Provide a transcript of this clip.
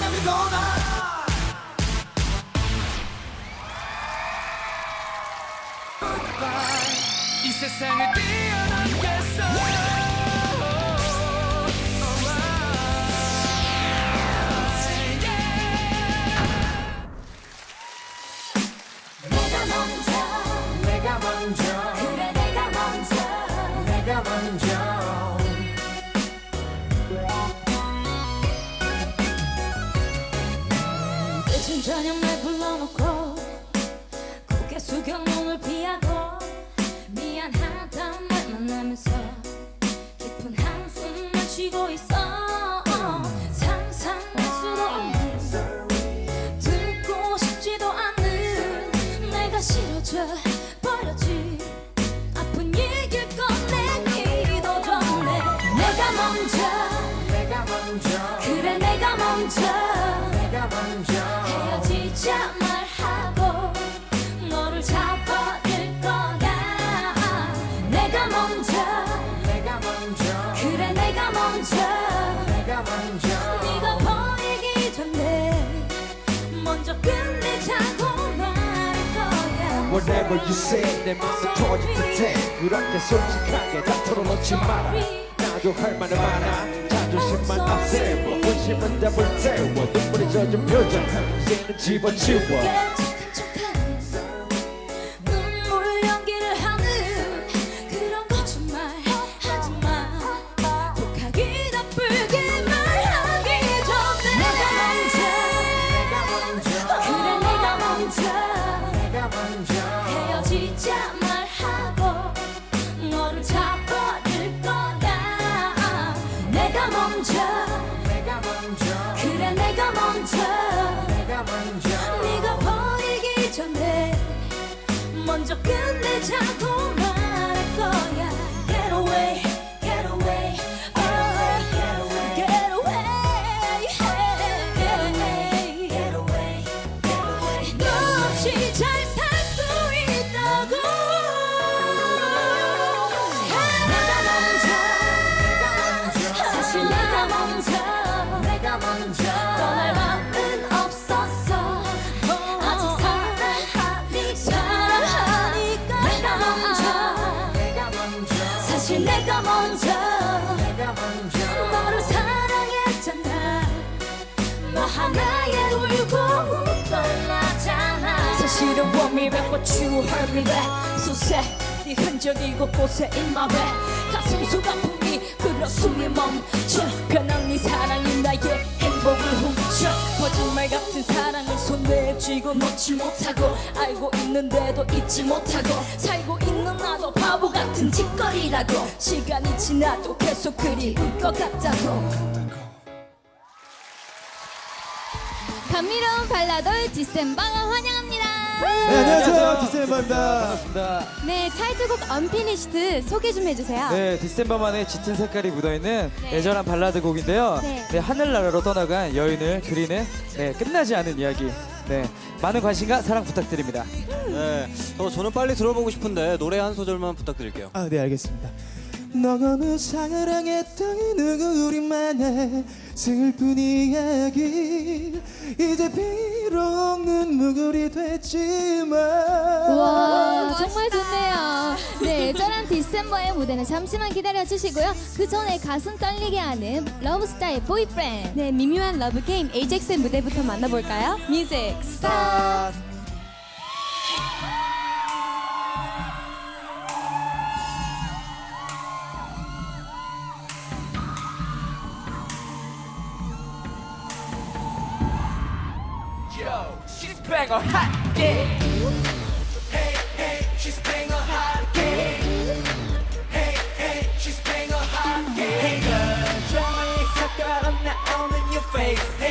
let me go now. 이 세상을 뛰어넘겠어 Alright, yeah. 내가 먼저 내가 먼저 저녁 날 불러놓고 고개 숙여 눈을 피하고 미안하단 말만 하면서 깊은 한숨을 쉬고 있어. 상상할 수도 없는 듣고 싶지도 않는 내가 싫어져 버렸지. 아픈 얘기를 꺼내기도 전에 내가 먼저 내가 먼저. 그래 내가 먼저 내가 먼저 헤어지자 말하고 너를 잡아줄 거야. 내가 먼저 내가 먼저 그래 내가 먼저 내가 먼저 네가 버리기 전에 먼저 끝내자고 말할 거야. Whatever you say 내 맘속 터질 듯해. 그렇게 솔직하게 다 털어놓지 마라 나도 할 말은 많아. 자존심만 앞세워. 본심은 답을 태워. 눈물이 젖은 표정. 이제는 집어치워 끝내자고 하나에 울고 웃던 나잖아. 사실은 want me back but you hurt me back So 네 흔적이 곳곳에 back 가슴 속 아픔이 그려 숨이 멈춰. 변한 네 사랑이 나의 행복을 훔쳐. 거짓말 같은 사랑을 손에 쥐고 놓지 못하고 알고 있는데도 잊지 못하고 살고 있는 나도 바보 같은 짓거리라고. 시간이 지나도 계속 그리울 것 같다고 감미로운 발라돌 디셈방을 환영합니다. 네, 안녕하세요. 디셈버입니다. 반갑습니다 네, 타이틀곡 언피니시드 소개 좀 해주세요. 네 디셈버만의 짙은 색깔이 묻어있는 애절한 발라드 곡인데요 네. 네, 하늘나라로 떠나간 여인을 그리는 네, 끝나지 않은 이야기 네, 많은 관심과 사랑 부탁드립니다 네, 어, 저는 빨리 들어보고 싶은데 노래 한 소절만 부탁드릴게요. 아, 네, 알겠습니다. 너무 사랑했던 누구 우리만의 슬픈 이야기 이제 비록 눈물이 됐지만 와, 정말 좋네요. 네, 애절한 디셈버의 무대는 잠시만 기다려 주시고요. 그 전에 가슴 떨리게 하는 러브스타의 보이프렌드. 네, 미묘한 러브 게임 에이젝스의 무대부터 만나볼까요? 뮤직 스타트! She's bang a hot, game. Hey, hey, she's hot. Hey, hey, she's hot. Hey, girl, i not in your face.